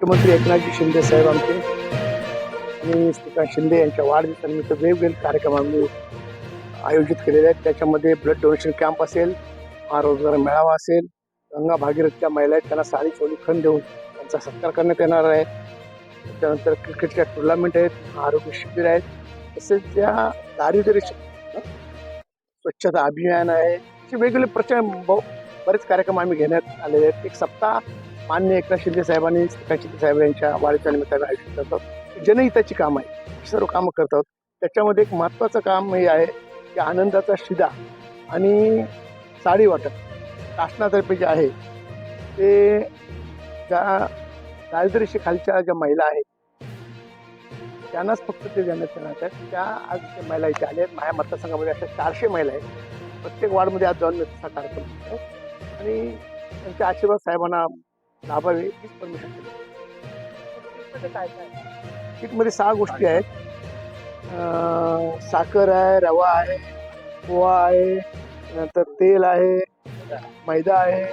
मुख्यमंत्री एकनाथजी शिंदे साहेब आमचे आणि श्रीकांत शिंदे यांच्या वाढदिवसानिमित्त वेगवेगळे कार्यक्रम आम्ही आयोजित केलेले आहेत. त्याच्यामध्ये ब्लड डोनेशन कॅम्प असेल हा रोजगार मेळावा असेल गंगा भागीरथच्या महिला आहेत त्यांना साडी चोली खण देऊन त्यांचा सत्कार करण्यात येणार आहे. त्यानंतर क्रिकेटच्या टुर्नामेंट आहेत आरोग्य शिबिर आहेत. तसेच त्या दारिद्र्य स्वच्छता अभियान आहे असे वेगवेगळे प्रचंड बरेच कार्यक्रम आम्ही घेण्यात आलेले आहेत. एक सप्ताह मान्य एकनाथ शिंदे साहेबांनी एकनाथ शिंदे साहेब यांच्या वाढीच्या निमित्ताने आयोजित करतात जनहिताची कामं आहे सर्व कामं करतात त्याच्यामध्ये एक महत्त्वाचं काम हे आहे की आनंदाचा शिदा आणि साडी वाटप. शासनातर्फे जे आहे ते ज्या दारिद्र्यशी खालच्या ज्या महिला आहेत त्यांनाच फक्त ते देण्यात येणार आहेत. त्या आज महिला इथे आल्या आहेत माझ्या मतदारसंघामध्ये अशा चारशे महिला आहेत. प्रत्येक वार्डमध्ये आज जाऊन तसा कार्यक्रम आणि त्यांचे आशीर्वाद साहेबांना लाभावे हीच परमिशन दिली काय काय? किटमध्ये सहा गोष्टी आहेत. साखर आहे रवा आहे पोहा आहे नंतर तेल आहे मैदा आहे.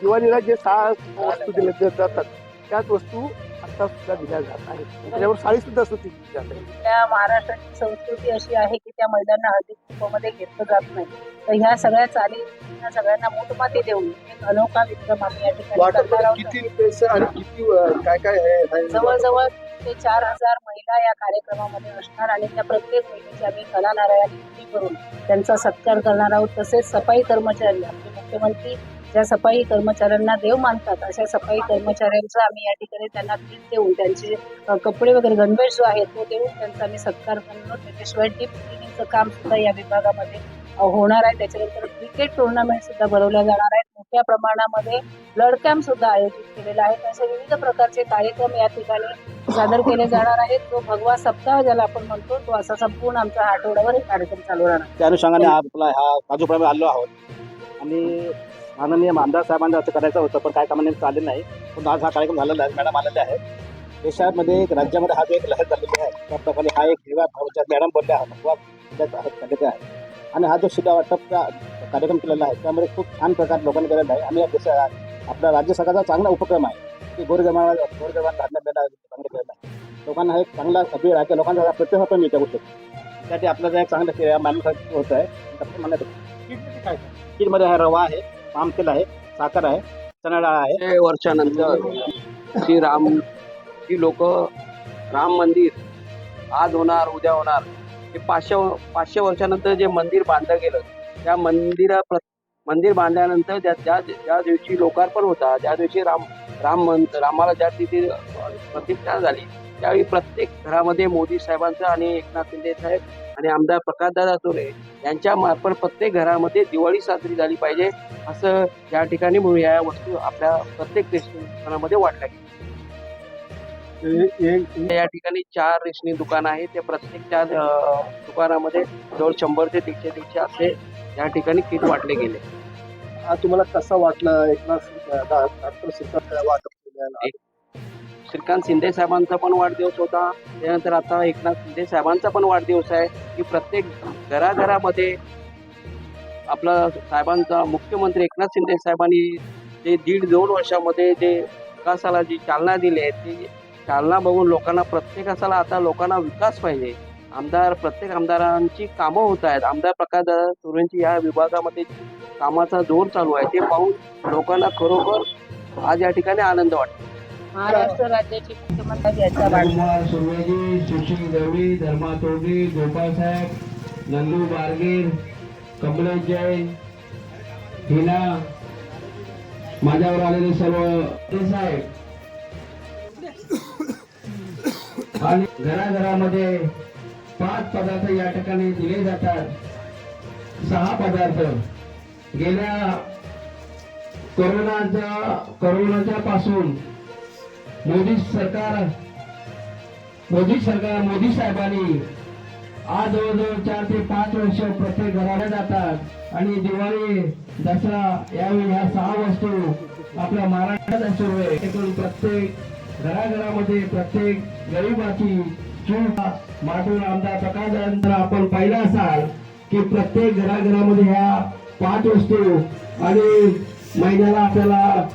दिवाळीला जे सहा वस्तू दिल्या जातात त्याच वस्तू आता सुद्धा दिल्या जात आहेत. त्याच्यावर साडी सुद्धा सुद्धा दिली आहे महाराष्ट्राची संस्कृती अशी आहे की त्या मैदाना हळदी कुंकवामध्ये घेतलं जात नाही. तर ह्या सगळ्या चाली ह्या सगळ्यांना मोठमाती देऊन एक अनोखा विक्रम आम्ही या ठिकाणी करणार आहोत. किती पैसे आणि किती काय काय आहे? जवळजवळ ते चार हजार महिला या कार्यक्रमामध्ये असणार आणि त्या प्रत्येक महिलेची आम्ही कला नारायण करून त्यांचा सत्कार करणार आहोत. तसेच सफाई कर्मचारी आपले मुख्यमंत्री ज्या सफाई कर्मचाऱ्यांना देव मानतात अशा सफाई कर्मचाऱ्यांचा आम्ही या ठिकाणी त्यांना भेट देऊन त्यांचे कपडे वगैरे गणवेश जो आहे तो देऊन त्यांचा आम्ही सत्कार करणार त्याच्याशिवाय डीप क्लिनिंगचं काम सुद्धा या विभागामध्ये होणार आहे. त्याच्यानंतर क्रिकेट टुर्नामेंट सुद्धा भरवल्या जाणार आहेत. मोठ्या प्रमाणामध्ये ब्लड कॅम्प सुद्धा आयोजित केलेला आहे. असे विविध प्रकारचे कार्यक्रम या ठिकाणी सादर केले जाणार आहेत. तो भगवा सप्ताह ज्याला आपण म्हणतो तो असा संपूर्ण आमचा आठवड्यावर एक कार्यक्रम चालू राहणार त्या अनुषंगाने हा आपला हा काजूप्रमाणे आलो आहोत. आणि माननीय आमदार साहेबांना असं करायचं होतं पण काय कामाने चालेल नाही. पण आज हा कार्यक्रम झालेला आहे. मॅडम आलेले आहेत. देशामध्ये एक राज्यामध्ये हा जो एक लहर झालेली आहे त्या प्रकारे हा एक हिवा मॅडम बोलल्या आहेत. भगवा आहेत. आणि हा जो शिदा वाटपचा कार्यक्रम केलेला आहे त्यामध्ये खूप छान प्रकारे लोकांनी केलेला आहे. आणि या देशा आपला राज्य सरकारचा चांगला उपक्रम आहे. की गोरगरिबा गोरगरिबांना धान्य मिळायला चांगलं केलेला आहे लोकांना एक चांगला अभिळ आहे की लोकांचा प्रतिभा पण मिळते गोष्टी त्यासाठी आपल्याला एक चांगलं मॅन्युफॅक्चर होत आहे. म्हणत काय खीरमध्ये आहे. रवा आहे पामतेल आहे साखर आहे चणा डाळ आहे. वर्षानंतर श्री राम ही लोक राम मंदिर आज होणार उद्या होणार. हे पाचशे पाचशे वर्षानंतर जे मंदिर बांधलं गेलं त्या मंदिरा प्र मंदिर बांधल्यानंतर त्या ज्या ज्या दिवशी लोकार्पण होता. ज्या दिवशी राम राम मंत्र रामाला ज्या तिथे प्रतिष्ठा झाली त्यावेळी प्रत्येक घरामध्ये मोदी साहेबांचं आणि एकनाथ शिंदे साहेब आणि आमदार प्रकाशदादा तुरे यांच्या मार्फत प्रत्येक घरामध्ये दिवाळी साजरी झाली पाहिजे असं या ठिकाणी या वस्तू आपल्या प्रत्येक रेस्टॉरंटमध्ये वाटल्या गेल्या. या ठिकाणी चार रेशनी दुकान आहे ते प्रत्येक त्या अं, दुकानामध्ये जवळ शंभर ते दीडशे दीडशे असे या ठिकाणी किट वाटले गेले. हा तुम्हाला कसा वाटला? एकनाथ श्रीकांत शिंदे साहेबांचा पण वाढदिवस होता. त्यानंतर आता एकनाथ शिंदे साहेबांचा पण वाढदिवस आहे. की प्रत्येक घराघरामध्ये आपला साहेबांचा मुख्यमंत्री एकनाथ शिंदे साहेबांनी जे दीड दोन वर्षामध्ये जे विकासाला जी चालना दिली आहे ती चालना बघून लोकांना प्रत्येकाला आता लोकांना विकास पाहिजे. आमदार प्रत्येक आमदारांची कामं होत आहेत. आमदार प्रकाश सुरेंची या विभागामध्ये कामाचा जोर चालू आहे. ते पाहून लोकांना खरोखर आज या ठिकाणी आनंद वाटतो. महाराष्ट्र राज्याचे सुशील गवळी धर्मा नंदू बारगीर कमलेश जैन हिना माझ्यावर आलेले सर्व ते साहेब आणि घराघरामध्ये पाच पदार्थ या ठिकाणी दिले जातात. सहा पदार्थ. गेल्या कोरोनाच्या कोरोनाच्या पासून मोदी सरकार मोदी सरकार मोदी साहेबांनी आज जवळजवळ चार ते पाच वर्ष प्रत्येक घराला जातात. आणि दिवाळी दसरा यावेळी ह्या सहा वस्तू आपल्या महाराष्ट्रात सुरू आहे. प्रत्येक घराघरामध्ये प्रत्येक गरीबाची चूक माटून आमदार प्रकाश आपण पाहिलं असाल की प्रत्येक घराघरामध्ये ह्या पाच वस्तू आणि महिन्याला आपल्याला